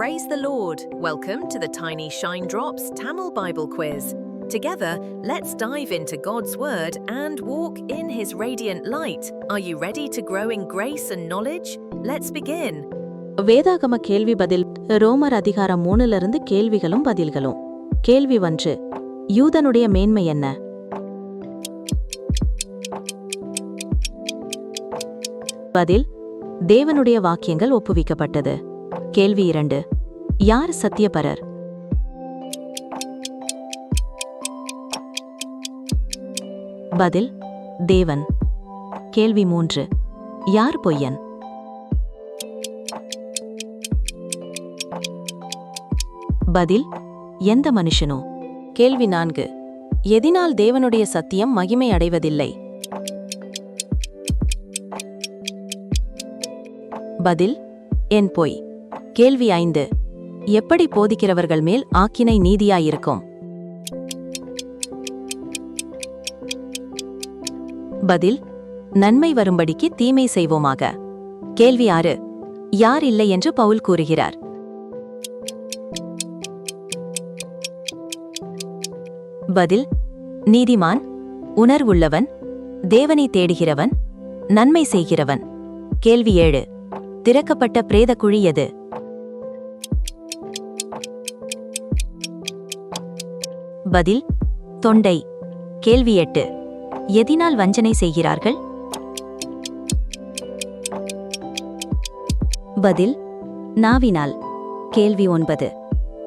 Praise the Lord. Welcome to the Tiny Shine Drops Tamil Bible Quiz. Together, let's dive into God's Word and walk in His radiant light. Are you ready to grow in grace and knowledge? Let's begin. வேதாகம கேள்வி பதில் ரோமர் அதிகாரம் மூணுல இருந்து கேள்விகளும் பதில்களும் கேள்வி ஒன்று யூதனுடைய மேன்மை என்ன பதில் தேவனுடைய வாக்கியங்கள் ஒப்புவிக்கப்பட்டது கேள்வி இரண்டு யார் சத்தியபரர்? பதில் தேவன். கேள்வி மூன்று யார் பொய்யன்? பதில் எந்த மனுஷனோ? கேள்வி நான்கு எதினால் தேவனுடைய சத்தியம் மகிமை அடைவதில்லை? பதில் என் பொய். கேள்வி ஐந்து எப்படி போதிக்கிறவர்கள் மேல் ஆக்கினை நீதியாயிருக்கும்? பதில் நன்மை வரும்படிக்கு தீமை செய்வோமாக. கேள்வி ஆறு யார் இல்லை என்று பவுல் கூறுகிறார். பதில் நீதிமான் உணர்வுள்ளவன் தேவனை தேடுகிறவன் நன்மை செய்கிறவன். கேள்வி ஏழு திறக்கப்பட்ட பிரேத குழி எது? பதில் தொண்டை. கேள்வி எட்டு. எதினால் வஞ்சனை செய்கிறார்கள்? பதில் நாவினால். கேள்வி ஒன்பது.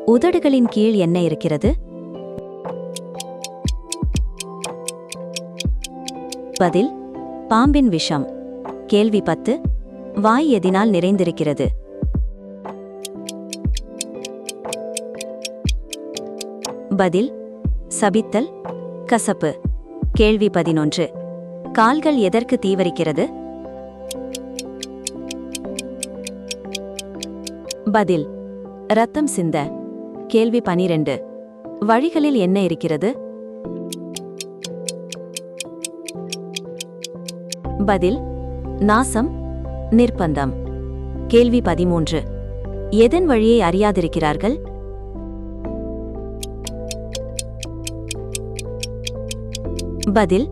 உதடுகளின் கீழ் என்ன இருக்கிறது? பதில் பாம்பின் விஷம். கேள்வி பத்து. வாய் எதினால் நிறைந்திருக்கிறது? பதில் சபித்தல் கசப்பு. கேள்வி பதினொன்று. கால்கள் எதற்கு தீவரிக்கிறது? பதில். ரத்தம் சிந்த. கேள்வி பனிரெண்டு. வழிகளில் என்ன இருக்கிறது? பதில். நாசம் நிர்பந்தம். கேள்வி பதிமூன்று. எதன் வழியை அறியாதிருக்கிறார்கள்? பதில்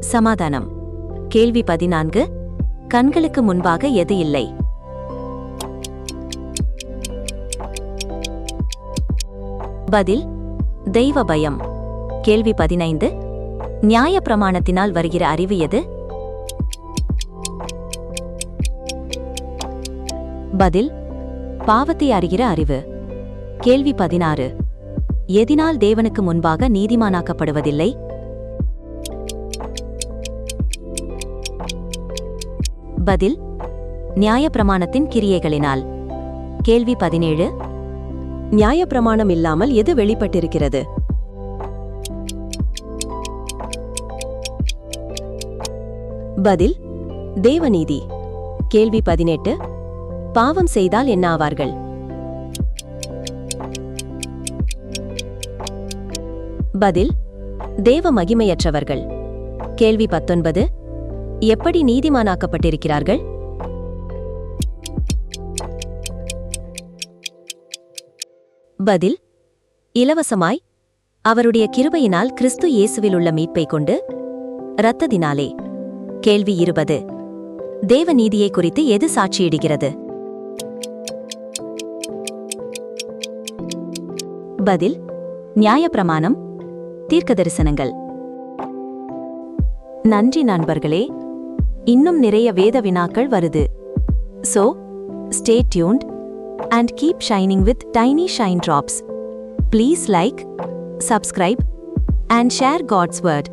சமாதானம். கேள்வி பதினான்கு கண்களுக்கு முன்பாக எது இல்லை? பதில் தெய்வ பயம். கேள்வி பதினைந்து நியாய பிரமாணத்தினால் வருகிற அறிவு எது? பதில் பாவத்தை அறிகிற அறிவு. கேள்வி பதினாறு எதினால் தேவனுக்கு முன்பாக நீதிமானாக்கப்படுவதில்லை? பதில் நியாயப்பிரமாணத்தின் கிரியைகளினால். கேள்வி பதினேழு நியாயப்பிரமாணம் இல்லாமல் எது வெளிப்பட்டிருக்கிறது? பதில் தேவநீதி. கேள்வி பதினெட்டு பாவம் செய்தால் என்ன ஆவார்கள்? பதில் தேவ மகிமையற்றவர்கள். கேள்வி பத்தொன்பது எப்படி நீதிமானாக்கப்பட்டிருக்கிறார்கள்? பதில் இலவசமாய் அவருடைய கிருபையினால் கிறிஸ்து இயேசுவில் உள்ள மீட்பை கொண்டு இரத்ததினாலே கேள்வி இருபது தேவ நீதியை குறித்து எது சாட்சியிடுகிறது? பதில் நியாயப்பிரமாணம் தீர்க்க தரிசனங்கள் நன்றி நண்பர்களே இன்னும் நிறைய வேத வினாக்கள் வருது. So stay tuned and keep shining with tiny shine drops please like subscribe and share God's word